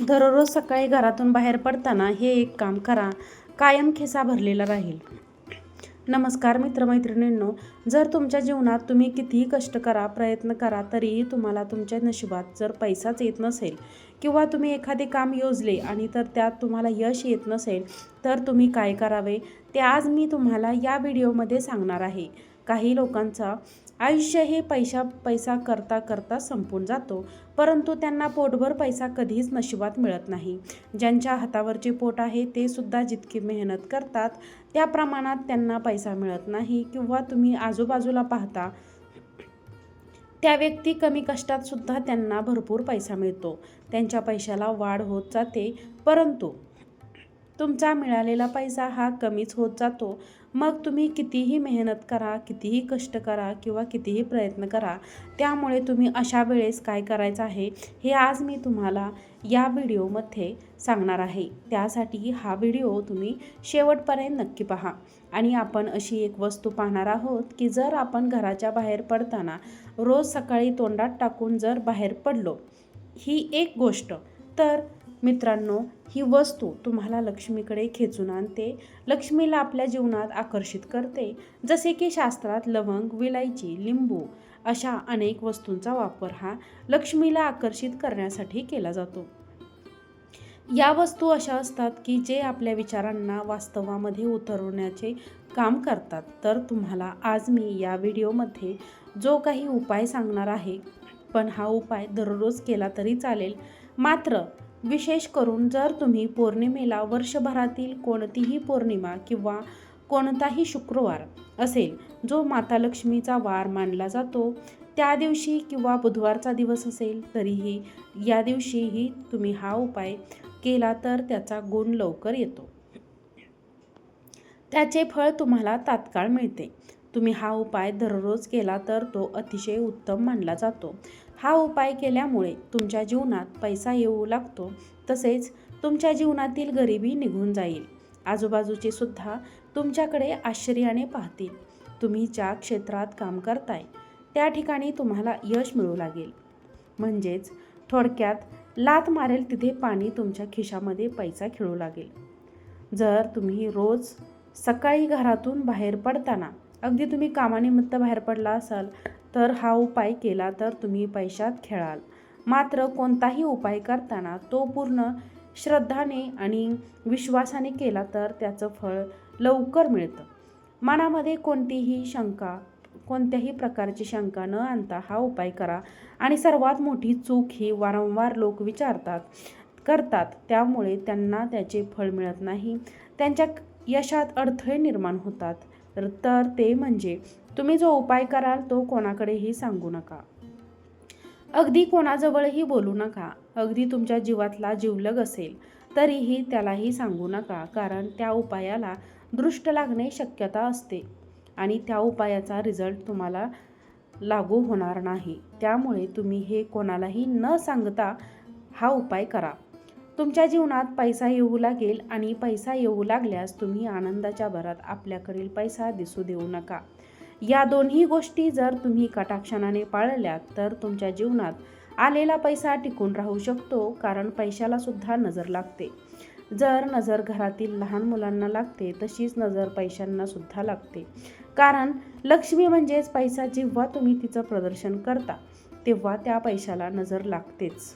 दररोज सकाळी घरातून बाहेर पडताना हे एक काम करा. कायम खिसा भरलेला राहील. नमस्कार मित्रमैत्रिणींनो जर तुमच्या जीवनात तुम्ही कितीही कष्ट करा प्रयत्न करा तरीही तुम्हाला तुमच्या नशिबात जर पैसाच येत नसेल किंवा तुम्ही एखादे काम योजले आणि तर त्यात तुम्हाला यश येत नसेल तर तुम्ही काय करावे? ते आज मी तुम्हाला या व्हिडिओमध्ये सांगणार आहे. काही लोकांचा आयुष्य हे पैसा पैसा करता करता संपून जातो. परंतु त्यांना पोटभर पैसा कधीच नशिबात मिळत नाही. ज्यांच्या हातावरचे पोट आहे ते सुद्धा जितकी मेहनत करतात त्या प्रमाणात त्यांना पैसा मिळत नाही किंवा तुम्ही आजूबाजूला पाहता त्या व्यक्ती कमी कष्टात सुद्धा त्यांना भरपूर पैसा मिळतो. त्यांच्या पैशाला वाढ होत जाते. परंतु तुमचा मिळालेला पैसा हा कमीच होत जातो. मग तुम्ही कितीही मेहनत करा कितीही कष्ट करा किंवा कितीही प्रयत्न करा त्यामुळे तुम्ही अशा वेळेस काय करायचं आहे हे आज मी तुम्हाला या व्हिडिओमध्ये सांगणार आहे. त्यासाठी हा व्हिडिओ तुम्ही शेवटपर्यंत नक्की पहा. आणि आपण अशी एक वस्तू पाहणार आहोत की जर आपण घराच्या बाहेर पडताना रोज सकाळी तोंडात टाकून जर बाहेर पडलो ही एक गोष्ट. तर मित्रांनो ही वस्तू तुम्हाला लक्ष्मीकडे खेचून आणते. लक्ष्मीला आपल्या जीवनात आकर्षित करते. जसे की शास्त्रात लवंग विलायची लिंबू अशा अनेक वस्तूंचा वापर हा लक्ष्मीला आकर्षित करण्यासाठी केला जातो. या वस्तू अशा असतात की जे आपल्या विचारांना वास्तवामध्ये उतरवण्याचे काम करतात. तर तुम्हाला आज मी या व्हिडिओमध्ये जो काही उपाय सांगणार आहे पण हा उपाय दररोज केला तरी चालेल. मात्र विशेष करून जर तुम्ही पौर्णिमेला वर्षभरातील कोणतीही पौर्णिमा किंवा कोणताही शुक्रवार असेल जो माता लक्ष्मीचा वार मानला जातो त्या दिवशी किंवा बुधवारचा दिवस असेल तरीही या दिवशीही तुम्ही हा उपाय केला तर त्याचा गुण लवकर येतो. त्याचे फळ तुम्हाला तात्काळ मिळते. तुम्ही हा उपाय दररोज केला तर तो अतिशय उत्तम मानला जातो. हा उपाय केल्यामुळे तुमच्या जीवनात पैसा येऊ लागतो तसेच तुमच्या जीवनातील गरिबी निघून जाईल. आजूबाजूचे सुद्धा तुमच्याकडे आश्चर्याने पाहतील. तुम्ही ज्या क्षेत्रात काम करताय त्या ठिकाणी तुम्हाला यश मिळू लागेल. म्हणजेच थोडक्यात लात मारेल तिथे पाणी तुमच्या खिशामध्ये पैसा खेळू लागेल. जर तुम्ही रोज सकाळी घरातून बाहेर पडताना अगदी तुम्ही कामानिमित्त बाहेर पडला असाल तर हा उपाय केला तर तुम्ही पैशात खेळाल. मात्र कोणताही उपाय करताना तो पूर्ण श्रद्धाने आणि विश्वासाने केला तर त्याचं फळ लवकर मिळतं. मनामध्ये कोणतीही शंका कोणत्याही प्रकारची शंका न आणता हा उपाय करा आणि सर्वात मोठी चूक ही वारंवार लोक विचारतात करतात. त्यामुळे त्यांना त्याचे फळ मिळत नाही. त्यांच्या यशात अडथळे निर्माण होतात. तर ते म्हणजे तुम्ही जो उपाय कराल तो कोणाकडेही सांगू नका. अगदी कोणाजवळही बोलू नका. अगदी तुमच्या जीवातला जीवलग असेल तरीही त्यालाही सांगू नका कारण त्या उपायाला दृष्ट लागणे शक्यता असते आणि त्या उपायाचा रिझल्ट तुम्हाला लागू होणार नाही. त्यामुळे तुम्ही हे कोणालाही न सांगता हा उपाय करा. तुमच्या जीवनात पैसा येऊ लागेल आणि पैसा येऊ लागल्यास तुम्ही आनंदाच्या भरात आपल्याकडील पैसा दिसू देऊ नका. या दोन्ही गोष्टी जर तुम्ही कटाक्षणाने पाळल्यात तर तुमच्या जीवनात आलेला पैसा टिकून राहू शकतो कारण पैशाला सुद्धा नजर लागते. जर नजर घरातील लहान मुलांना लागते तशीच नजर पैशांना सुद्धा लागते. कारण लक्ष्मी म्हणजेच पैसा जेव्हा तुम्ही तिचं प्रदर्शन करता तेव्हा त्या पैशाला नजर लागतेच.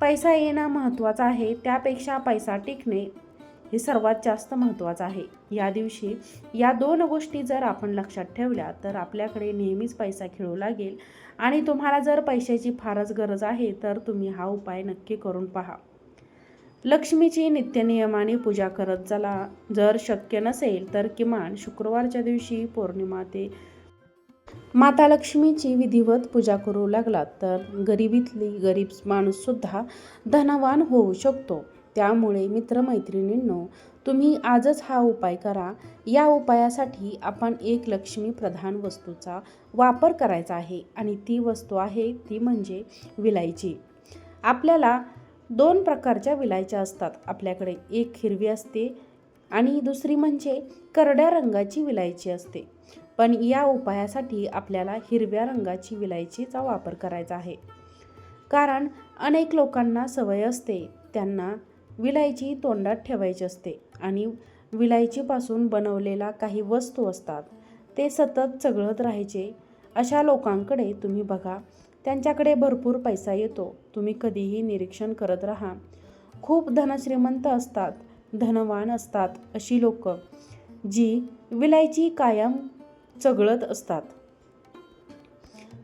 पैसा येणं महत्त्वाचं आहे त्यापेक्षा पैसा टिकणे हे सर्वात जास्त महत्त्वाचं आहे. या दिवशी या दोन गोष्टी जर आपण लक्षात ठेवल्या तर आपल्याकडे नेहमीच पैसा खेळू लागेल आणि तुम्हाला जर पैशाची फारच गरज आहे तर तुम्ही हा उपाय नक्की करून पहा. लक्ष्मीची नित्यनियमाने पूजा करत चला. जर शक्य नसेल तर किमान शुक्रवारच्या दिवशी पौर्णिमा ते माता लक्ष्मीची विधिवत पूजा करू लागलात तर गरिबीतली गरीब माणूससुद्धा धनवान होऊ शकतो. त्यामुळे मित्रमैत्रिणींनो तुम्ही आजच हा उपाय करा. या उपायासाठी आपण एक लक्ष्मी प्रधान वस्तूचा वापर करायचा आहे आणि ती वस्तू आहे ती म्हणजे विलायची. आपल्याला दोन प्रकारच्या विलायच्या असतात. आपल्याकडे एक हिरवी असते आणि दुसरी म्हणजे करड्या रंगाची विलायची असते. पण या उपायासाठी आपल्याला हिरव्या रंगाची विलायचीचा वापर करायचा आहे. कारण अनेक लोकांना सवय असते त्यांना विलायची तोंडात ठेवायची असते आणि विलायचीपासून बनवलेला काही वस्तू असतात ते सतत चघळत राहायचे. अशा लोकांकडे तुम्ही बघा त्यांच्याकडे भरपूर पैसा येतो. तुम्ही कधीही निरीक्षण करत राहा. खूप धनश्रीमंत असतात धनवान असतात अशी लोक जी विलायची कायम चघळत असतात.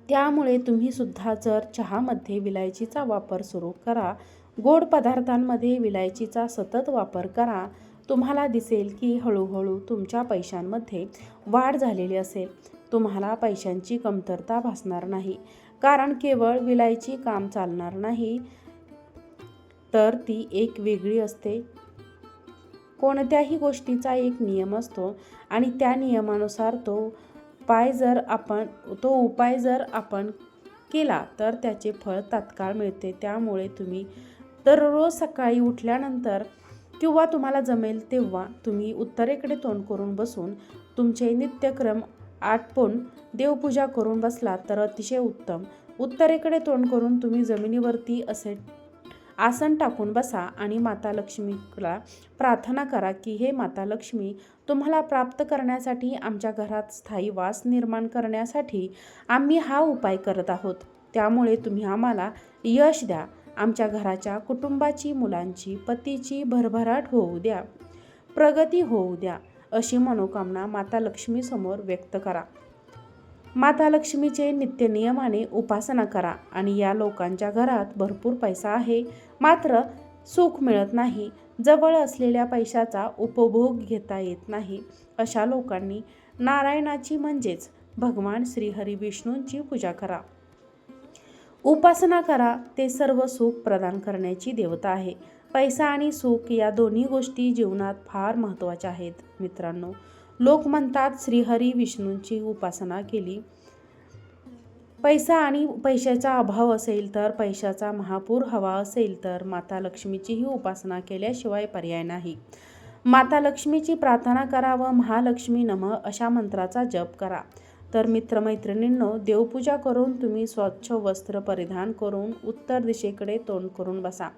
त्यामुळे तुम्ही सुद्धा जर चहामध्ये विलायचीचा वापर सुरू करा गोड पदार्थांमध्ये विलायचीचा सतत वापर करा तुम्हाला दिसेल की हळूहळू तुमच्या पैशांमध्ये वाढ झालेली असेल. तुम्हाला पैशांची कमतरता भासणार नाही. कारण केवळ विलायची काम चालणार नाही तर ती एक वेगळी असते. कोणत्याही गोष्टीचा एक नियम असतो आणि त्या नियमानुसार तो पाय जर आपण तो उपाय जर आपण केला तर त्याचे फळ तात्काळ मिळते. त्यामुळे तुम्ही दररोज सकाळी उठल्यानंतर किंवा तुम्हाला जमेल तेव्हा तुम्ही उत्तरेकडे तोंड करून बसून तुमचे नित्यक्रम आटपून देवपूजा करून बसलात तर अतिशय उत्तम. उत्तरेकडे तोंड करून तुम्ही जमिनीवरती असे आसन टाकून बसा आणि माता लक्ष्मीला प्रार्थना करा की हे माता लक्ष्मी तुम्हाला प्राप्त करण्यासाठी आमच्या घरात स्थायी वास निर्माण करण्यासाठी आम्ही हा उपाय करत आहोत. त्यामुळे तुम्ही आम्हाला यश द्या. आमच्या घराच्या कुटुंबाची मुलांची पतीची भरभराट होऊ द्या. प्रगती होऊ द्या. अशी मनोकामना माता लक्ष्मीसमोर व्यक्त करा. माता लक्ष्मीचे नित्यनियमाने उपासना करा आणि या लोकांच्या घरात भरपूर पैसा आहे. मात्र सुख मिळत नाही. जवळ असलेल्या पैशाचा उपभोग घेता येत नाही. अशा लोकांनी नारायणाची म्हणजेच भगवान श्रीहरी विष्णूंची पूजा करा. उपासना करा. ते सर्व सुख प्रदान करण्याची देवता आहे. पैसा आणि सुख या दोन्ही गोष्टी जीवनात फार महत्त्वाच्या आहेत मित्रांनो. लोक म्हणतात श्रीहरी विष्णूंची उपासना केली. पैसा आणि पैशाचा अभाव असेल तर पैशाचा महापूर हवा असेल तर माता लक्ष्मीचीही उपासना केल्याशिवाय पर्याय नाही. माता लक्ष्मीची प्रार्थना करा व महालक्ष्मी नम अशा मंत्राचा जप करा. तर मित्रमैत्रिणींनो देवपूजा करून तुम्ही स्वच्छ वस्त्र परिधान करून उत्तर दिशेकडे तोंड करून बसा.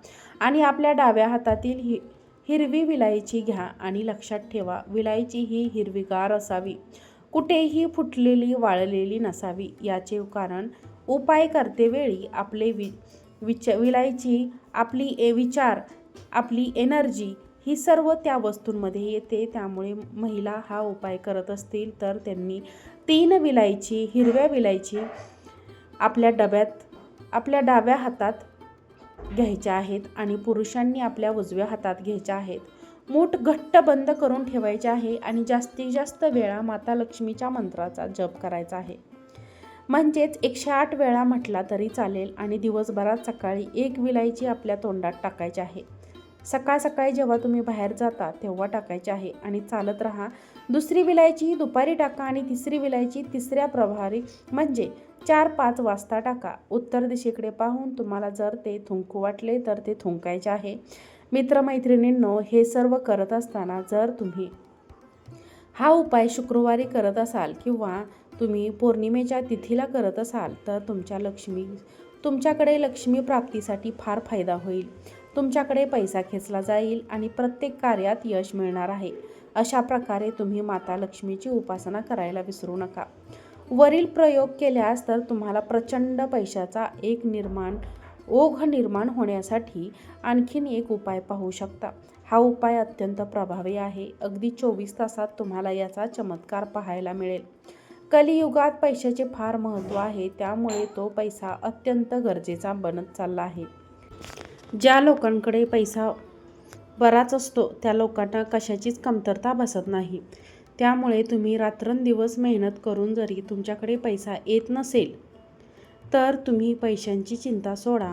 आणि आपल्या डाव्या हातातील ही हिरवी विलायची घ्या आणि लक्षात ठेवा विलायची ही हिरवीगार असावी. कुठेही फुटलेली वाळलेली नसावी. याचे कारण उपाय करतेवेळी आपले वि विच विलायची आपली ए विचार आपली एनर्जी ही सर्व त्या वस्तूंमध्ये येते. त्यामुळे महिला हा उपाय करत असतील तर त्यांनी तीन विलायची हिरव्या विलायची आपल्या डब्यात आपल्या डाव्या हातात घ्यायच्या आहेत आणि पुरुषांनी आपल्या उजव्या हातात घ्यायच्या आहेत. मूठ घट्ट बंद करून ठेवायचे आहे आणि जास्तीत जास्त वेळा माता लक्ष्मीच्या मंत्राचा जप करायचा आहे. म्हणजेच एकशे आठ वेळा म्हटला तरी चालेल आणि दिवसभरात सकाळी एक विलायची आपल्या तोंडात टाकायची आहे. सकाळ सकाळी जेव्हा तुम्ही बाहेर जाता तेव्हा टाकायचे आहे आणि चालत राहा. दुसरी विलायची दुपारी टाका आणि तिसरी विलायची तिसऱ्या प्रभारी म्हणजे चार पाच वाजता टाका. उत्तर दिशेकडे पाहून तुम्हाला जर ते थुंकू वाटले तर ते थुंकायचे आहे. मित्रमैत्रिणींनो हे सर्व करत असताना जर तुम्ही हा उपाय शुक्रवारी करत असाल किंवा तुम्ही पौर्णिमेच्या तिथीला करत असाल तर तुमच्या लक्ष्मी तुमच्याकडे लक्ष्मी प्राप्तीसाठी फार फायदा होईल. तुमच्याकडे पैसा खेचला जाईल आणि प्रत्येक कार्यात यश मिळणार आहे. अशा प्रकारे तुम्ही माता लक्ष्मीची उपासना करायला विसरू नका. वरील प्रयोग केल्यास तर तुम्हाला प्रचंड पैशाचा एक निर्माण ओघ निर्माण होण्यासाठी आणखीन एक उपाय पाहू शकता. हा उपाय अत्यंत प्रभावी आहे. अगदी चोवीस तासात तुम्हाला याचा चमत्कार पाहायला मिळेल. कलियुगात पैशाचे फार महत्त्व आहे. त्यामुळे तो पैसा अत्यंत गरजेचा बनत चालला आहे. ज्या लोकांकडे पैसा बराच असतो त्या लोकांना कशाचीच कमतरता बसत नाही. त्यामुळे तुम्ही रात्रंदिवस मेहनत करून जरी तुमच्याकडे पैसा येत नसेल तर तुम्ही पैशांची चिंता सोडा.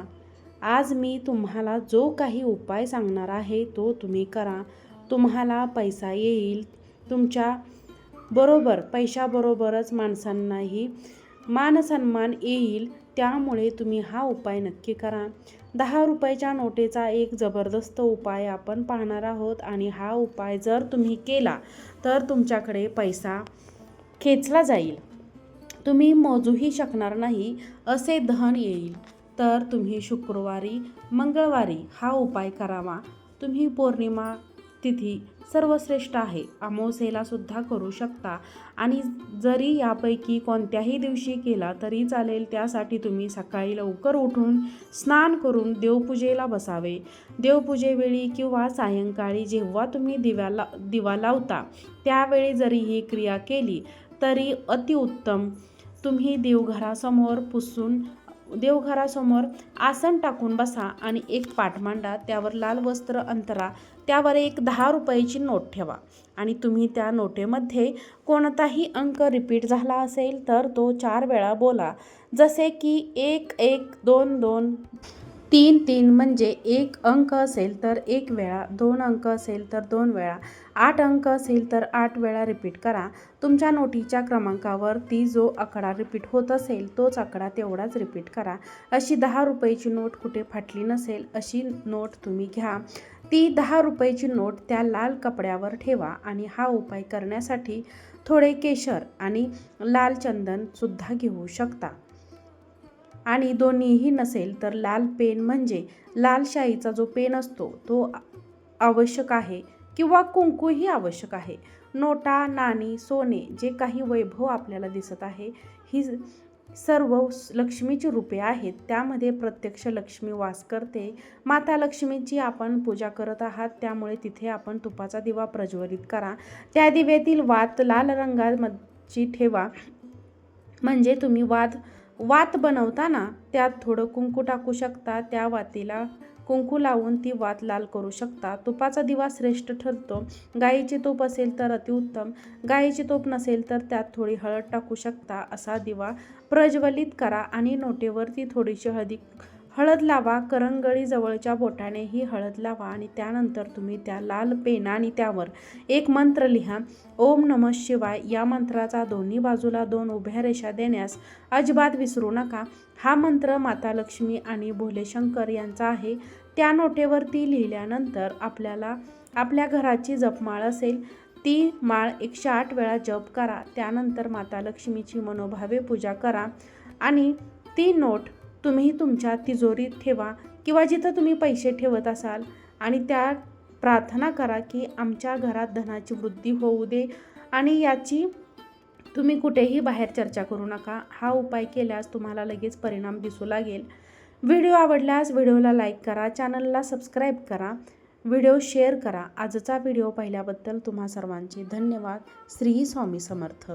आज मी तुम्हाला जो काही उपाय सांगणार आहे तो तुम्ही करा. तुम्हाला पैसा येईल तुमच्या बरोबर पैशाबरोबरच माणसांनाही मानसन्मान येईल त्यामुळे तुम्ही हा उपाय नक्की करा. दहा रुपयाच्या नोटेचा एक जबरदस्त उपाय आपण पाहणार आहोत आणि हा उपाय जर तुम्ही केला तर तुमच्याकडे पैसा खेचला जाईल. तुम्ही मोजूही शकणार नाही असे धन येईल. तर तुम्ही शुक्रवारी मंगळवारी हा उपाय करावा. तुम्ही पौर्णिमा तिथी सर्वश्रेष्ठ आहे. अमावस्येला सुद्धा करू शकता. आणि जरी यापैकी कोणत्याही दिवशी केला तरी चालेल त्यासाठी तुम्ही सकाळी लवकर उठून स्नान करून देवपूजेला बसावे. देवपूजेवेळी किंवा सायंकाळी जेव्हा तुम्ही दिव्याला दिवा लावता त्यावेळी जरी ही क्रिया केली तरी अतिउत्तम. तुम्ही देवघरासमोर पुसून देवघरासमोर आसन टाकून बसा आणि एक पाट मांडा त्यावर लाल वस्त्र अंतरा त्यावर एक दहा रुपयाची नोट ठेवा. आणि तुम्ही त्या नोटेमध्ये कोणताही अंक रिपीट झाला असेल तर तो चार वेळा बोला. जसे की एक एक दोन दोन. तीन तीन म्हणजे एक अंक असेल तर एक वेळा दोन अंक असेल तर दोन वेळा. आठ अंक असेल तर आठ वेळा रिपीट करा. तुमच्या नोटीच्या क्रमांकावर ती जो आकडा रिपीट होत असेल तोच आकडा तेवढाच रिपीट करा. अशी दहा रुपयाची नोट कुठे फाटली नसेल अशी नोट तुम्ही घ्या. ती दहा रुपयाची नोट त्या लाल कपड्यावर ठेवा आणि हा उपाय करण्यासाठी थोडे केशर आणि लाल चंदनसुद्धा घेऊ शकता. आणि दोन्हीही नसेल तर लाल पेन म्हणजे लाल शाईचा जो पेन असतो तो आवश्यक आहे. किंवा कुंकूही आवश्यक आहे. नोटा नाणी सोने जे काही वैभव आपल्याला दिसत आहे ही सर्व लक्ष्मीची रूपे आहेत. त्यामध्ये प्रत्यक्ष लक्ष्मी वास करते. माता लक्ष्मीची आपण पूजा करत आहात त्यामुळे तिथे आपण तुपाचा दिवा प्रज्वलित करा. त्या दिव्यातील वात लाल रंगाची ठेवा. म्हणजे तुम्ही वात वात बनवताना त्यात थोडं कुंकू टाकू शकता. त्या वातीला कुंकू लावून ती वात लाल करू शकता. तुपाचा दिवा श्रेष्ठ ठरतो. गाईचे तूप असेल तर अतिउत्तम गाईचे तूप नसेल तर त्यात थोडी हळद टाकू शकता असा दिवा प्रज्वलित करा आणि नोटेवरती थोडीशी हळदी हळद लावा करंगळी जवळच्या बोटाने ही हळद लावा आणि त्यानंतर तुम्ही त्या लाल पेनाने त्यावर एक मंत्र लिहा. ओम नम शिवाय. या मंत्राचा दोन्ही बाजूला दोन उभ्या रेषा देण्यास अजिबात विसरू नका. हा मंत्र माता लक्ष्मी आणि भोलेशंकर यांचा आहे. त्या नोटेवरती लिहिल्यानंतर आपल्याला आपल्या घराची जपमाळ असेल. ती माळ एकशे आठ वेळा जप करा. त्यानंतर माता लक्ष्मीची मनोभावे पूजा करा आणि ती नोट तुम्ही तुमच्या तिजोरीत ठेवा किंवा जिथं तुम्ही पैसे ठेवत असाल. आणि त्या प्रार्थना करा की आमच्या घरात धनाची वृद्धी होऊ दे आणि याची तुम्ही कुठेही बाहेर चर्चा करू नका. हा उपाय केल्यास तुम्हाला लगेच परिणाम दिसू लागेल. व्हिडिओ आवडल्यास व्हिडिओला लाईक करा चॅनलला सबस्क्राईब करा व्हिडिओ शेअर करा. आजचा व्हिडिओ पाहिल्याबद्दल तुम्हा सर्वांचे धन्यवाद. श्री स्वामी समर्थ.